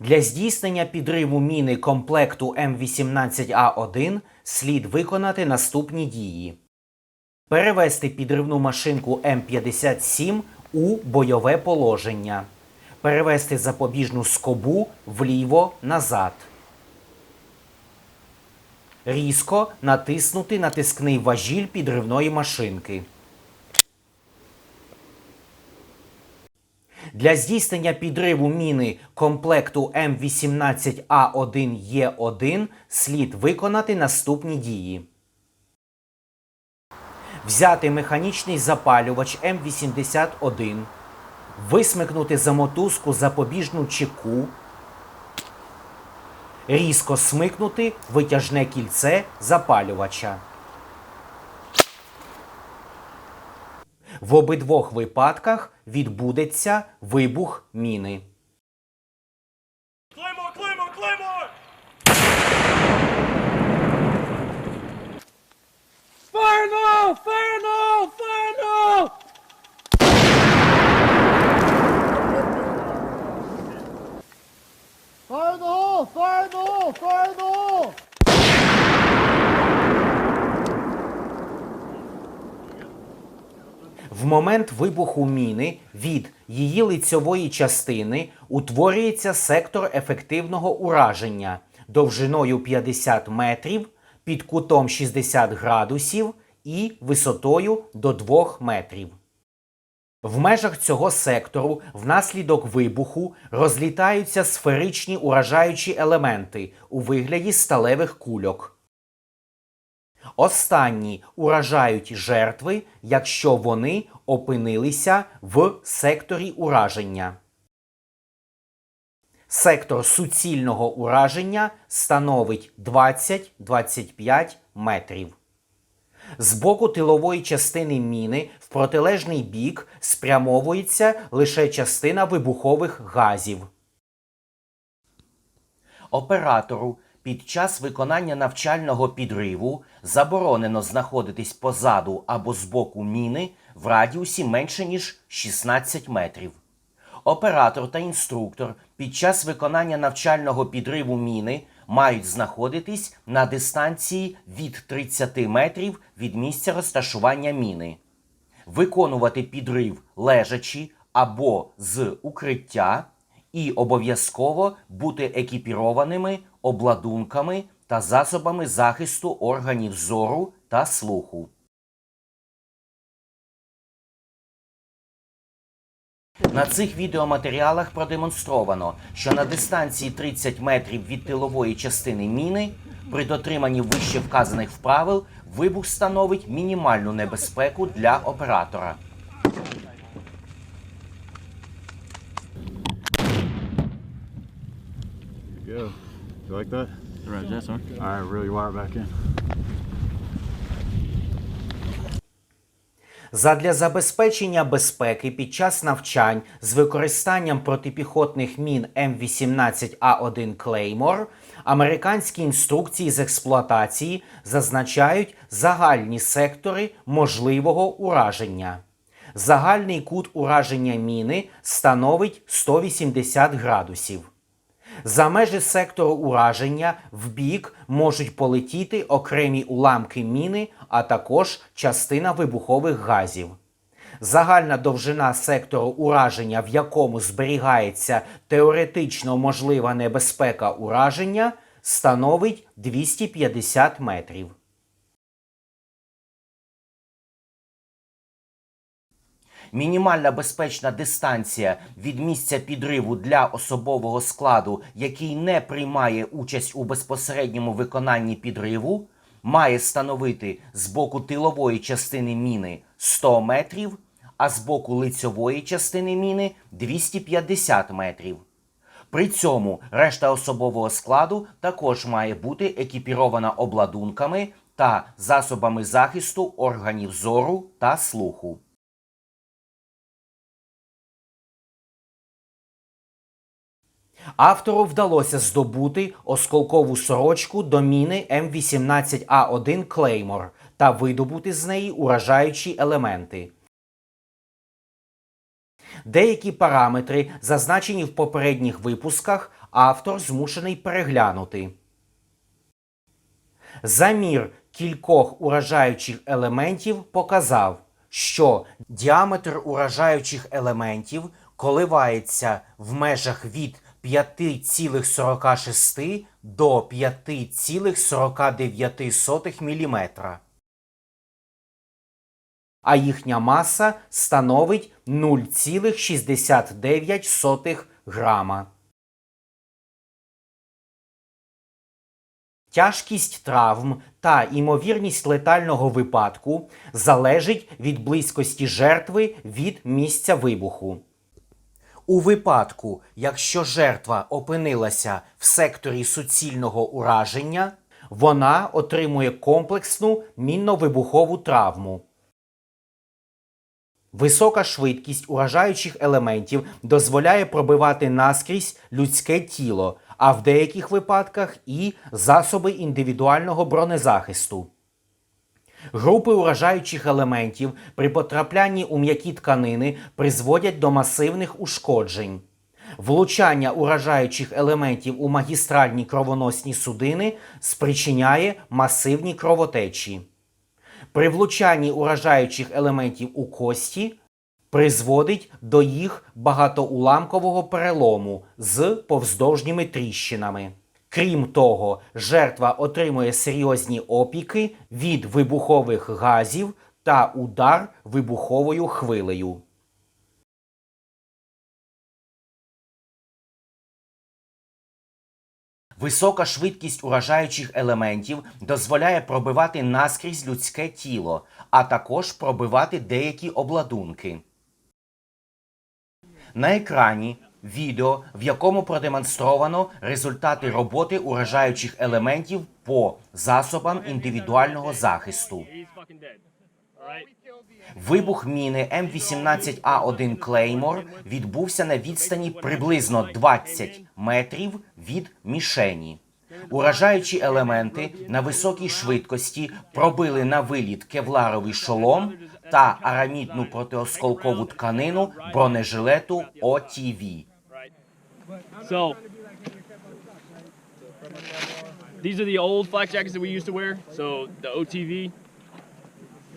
Для здійснення підриву міни комплекту М18А1 слід виконати наступні дії: перевести підривну машинку М57 у бойове положення, перевести запобіжну скобу вліво назад. Різко натиснути натискний важіль підривної машинки. Для здійснення підриву міни комплекту М18А1Е1 слід виконати наступні дії. Взяти механічний запалювач М81, висмикнути за мотузку запобіжну чеку, різко смикнути витяжне кільце запалювача. В обидвох випадках відбудеться вибух міни. Claymore, Claymore, Claymore! Fire now! Fire now! Fire now! Fire in the hole! Fire in the hole! Fire in the hole! В момент вибуху міни від її лицьової частини утворюється сектор ефективного ураження довжиною 50 метрів під кутом 60 градусів і висотою до 2 метрів. В межах цього сектору внаслідок вибуху розлітаються сферичні уражаючі елементи у вигляді сталевих кульок. Останні уражають жертви, якщо вони опинилися в секторі ураження. Сектор суцільного ураження становить 20-25 метрів. З боку тилової частини міни в протилежний бік спрямовується лише частина вибухових газів. Оператору під час виконання навчального підриву заборонено знаходитись позаду або збоку міни в радіусі менше ніж 16 метрів. Оператор та інструктор під час виконання навчального підриву міни мають знаходитись на дистанції від 30 метрів від місця розташування міни виконувати підрив лежачи або з укриття і обов'язково бути екіпірованими обладунками та засобами захисту органів зору та слуху. На цих відеоматеріалах продемонстровано, що на дистанції 30 метрів від тилової частини міни при дотриманні вище вказаних правил вибух становить мінімальну небезпеку для оператора. Go. You like that? Right, that's one. All right, reel your wire back in. Задля забезпечення безпеки під час навчань з використанням протипіхотних мін М18А1 Claymore американські інструкції з експлуатації зазначають загальні сектори можливого ураження. Загальний кут ураження міни становить 180 градусів. За межі сектору ураження в бік можуть полетіти окремі уламки міни, а також частина вибухових газів. Загальна довжина сектору ураження, в якому зберігається теоретично можлива небезпека ураження, становить 250 метрів. Мінімальна безпечна дистанція від місця підриву для особового складу, який не приймає участь у безпосередньому виконанні підриву, має становити з боку тилової частини міни 100 метрів, а з боку лицьової частини міни 250 метрів. При цьому решта особового складу також має бути екіпірована обладунками та засобами захисту органів зору та слуху. Автору вдалося здобути осколкову сорочку до міни М18А1 Claymore та видобути з неї уражаючі елементи. Деякі параметри, зазначені в попередніх випусках, автор змушений переглянути. Замір кількох уражаючих елементів показав, що діаметр уражаючих елементів коливається в межах від 5,46 до 5,49 мм. А їхня маса становить 0,69 грама. Тяжкість травм та імовірність летального випадку залежить від близькості жертви від місця вибуху. У випадку, якщо жертва опинилася в секторі суцільного ураження, вона отримує комплексну мінно-вибухову травму. Висока швидкість уражаючих елементів дозволяє пробивати наскрізь людське тіло, а в деяких випадках і засоби індивідуального бронезахисту. Групи уражаючих елементів при потраплянні у м'які тканини призводять до масивних ушкоджень. Влучання уражаючих елементів у магістральні кровоносні судини спричиняє масивні кровотечі. При влучанні уражаючих елементів у кості призводить до їх багатоуламкового перелому з повздовжніми тріщинами. Крім того, жертва отримує серйозні опіки від вибухових газів та удар вибуховою хвилею. Висока швидкість уражаючих елементів дозволяє пробивати наскрізь людське тіло, а також пробивати деякі обладунки. На екрані відео, в якому продемонстровано результати роботи уражаючих елементів по засобам індивідуального захисту. Вибух міни М18А1 Клеймор відбувся на відстані приблизно 20 метрів від мішені. Уражаючі елементи на високій швидкості пробили на виліт кевларовий шолом та арамідну протиосколкову тканину бронежилету ОТВ. Right. So these are the old flak jackets that we used to wear. So the OTV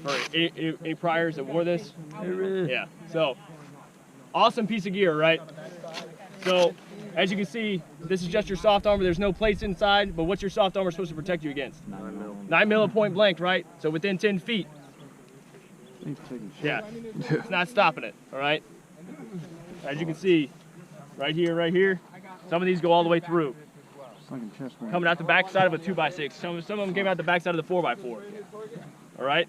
or A, A, A priors that wore this. Yeah. So awesome piece of gear, right? So as you can see, this is just your soft armor. There's no plates inside, but what's your soft armor supposed to protect you against? Nine mil. Nine mil at point blank, right? So within ten feet. Yeah. it's not stopping it. All right. As you can see, right here, right here. Some of these go all the way through. Coming out the backside of a 2x6. Some, some of them came out the backside of the 4x4. All right?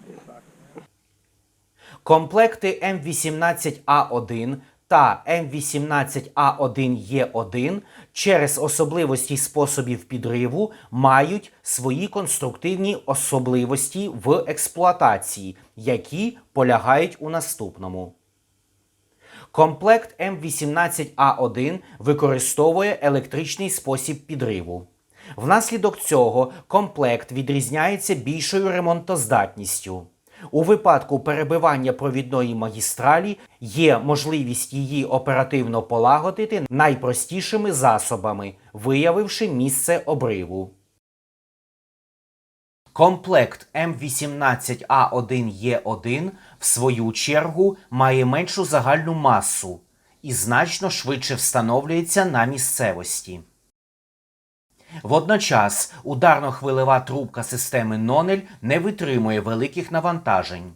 Комплекти М18А1 та М18А1Е1 через особливості способів підриву мають свої конструктивні особливості в експлуатації, які полягають у наступному. Комплект М18А1 використовує електричний спосіб підриву. Внаслідок цього комплект відрізняється більшою ремонтоздатністю. У випадку перебивання провідної магістралі є можливість її оперативно полагодити найпростішими засобами, виявивши місце обриву. Комплект М18А1Е1 в свою чергу має меншу загальну масу і значно швидше встановлюється на місцевості. Водночас ударно-хвилева трубка системи Нонель не витримує великих навантажень.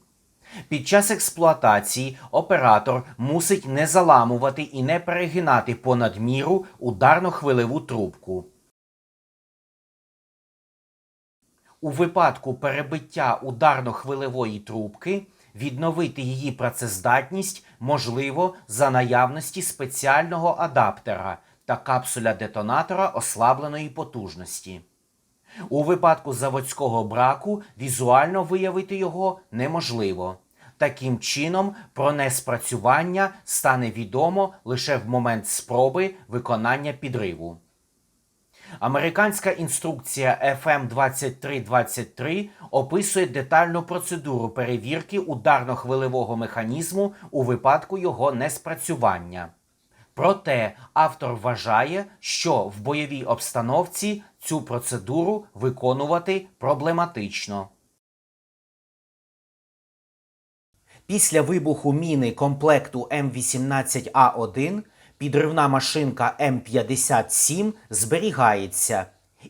Під час експлуатації оператор мусить не заламувати і не перегинати понад міру ударно-хвилеву трубку. У випадку перебиття ударно-хвилевої трубки відновити її працездатність можливо за наявності спеціального адаптера та капсуля детонатора ослабленої потужності. У випадку заводського браку візуально виявити його неможливо. Таким чином, про неспрацювання стане відомо лише в момент спроби виконання підриву. Американська інструкція FM 2323 описує детальну процедуру перевірки ударно-хвилевого механізму у випадку його неспрацювання. Проте автор вважає, що в бойовій обстановці цю процедуру виконувати проблематично. Після вибуху міни комплекту М18А1 підривна машинка М57 зберігається,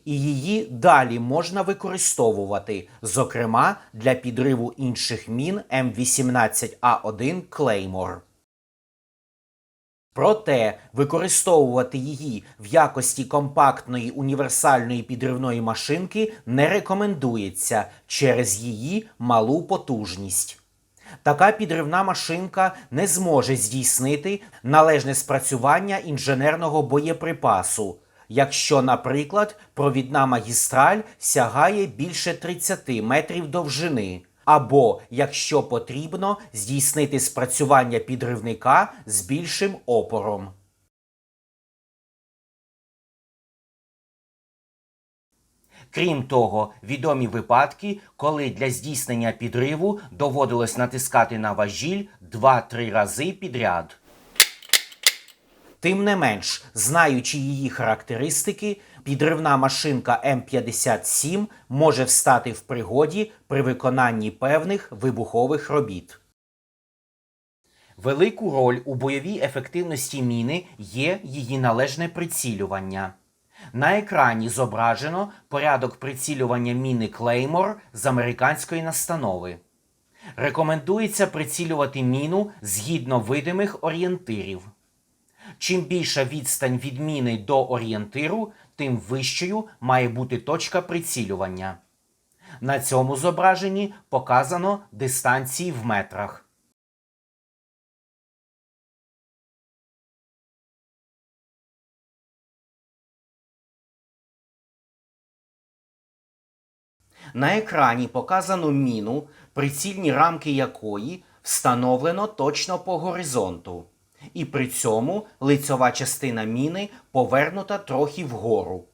і її далі можна використовувати, зокрема для підриву інших мін М18А1 Клеймор. Проте використовувати її в якості компактної універсальної підривної машинки не рекомендується через її малу потужність. Така підривна машинка не зможе здійснити належне спрацювання інженерного боєприпасу, якщо, наприклад, провідна магістраль сягає більше 30 метрів довжини, або якщо потрібно здійснити спрацювання підривника з більшим опором. Крім того, відомі випадки, коли для здійснення підриву доводилось натискати на важіль 2-3 рази підряд. Тим не менш, знаючи її характеристики, підривна машинка М57 може встати в пригоді при виконанні певних вибухових робіт. Велику роль у бойовій ефективності міни є її належне прицілювання. На екрані зображено порядок прицілювання міни Клеймор з американської настанови. Рекомендується прицілювати міну згідно видимих орієнтирів. Чим більша відстань від міни до орієнтиру, тим вищою має бути точка прицілювання. На цьому зображенні показано дистанції в метрах. На екрані показано міну, прицільні рамки якої встановлено точно по горизонту. І при цьому лицьова частина міни повернута трохи вгору.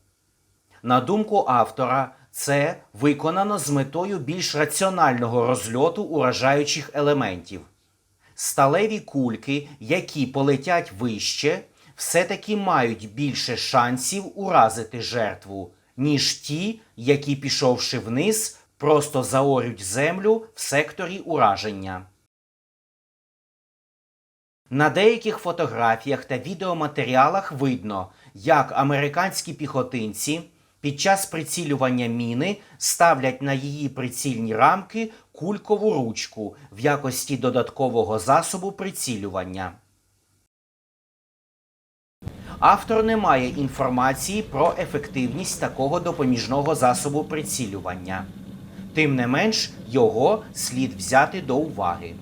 На думку автора, це виконано з метою більш раціонального розльоту уражаючих елементів. Сталеві кульки, які полетять вище, все-таки мають більше шансів уразити жертву, ніж ті, які, пішовши вниз, просто заорють землю в секторі ураження. На деяких фотографіях та відеоматеріалах видно, як американські піхотинці під час прицілювання міни ставлять на її прицільні рамки кулькову ручку в якості додаткового засобу прицілювання. Автор не має інформації про ефективність такого допоміжного засобу прицілювання. Тим не менш, його слід взяти до уваги.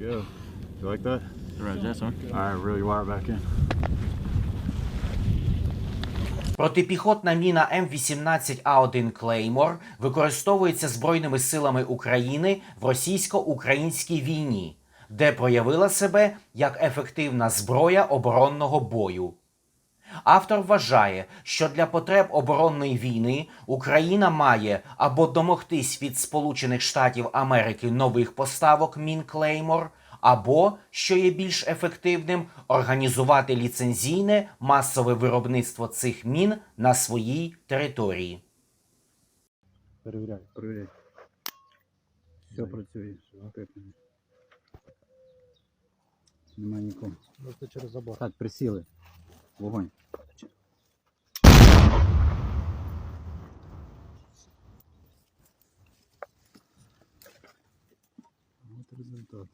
Go. You like that? Right, that's one. All right, reel wire back in. Протипіхотна міна М18А1 Клеймор використовується Збройними силами України в російсько-українській війні, де проявила себе як ефективна зброя оборонного бою. Автор вважає, що для потреб оборонної війни Україна має або домогтись від Сполучених Штатів Америки нових поставок мін Клеймор, або, що є більш ефективним, організувати ліцензійне масове виробництво цих мін на своїй території. Перевіряй, перевіряй. Все працює. Типні. Нема нікого. Просто через забор. Так, присіли. Вогонь. От результат.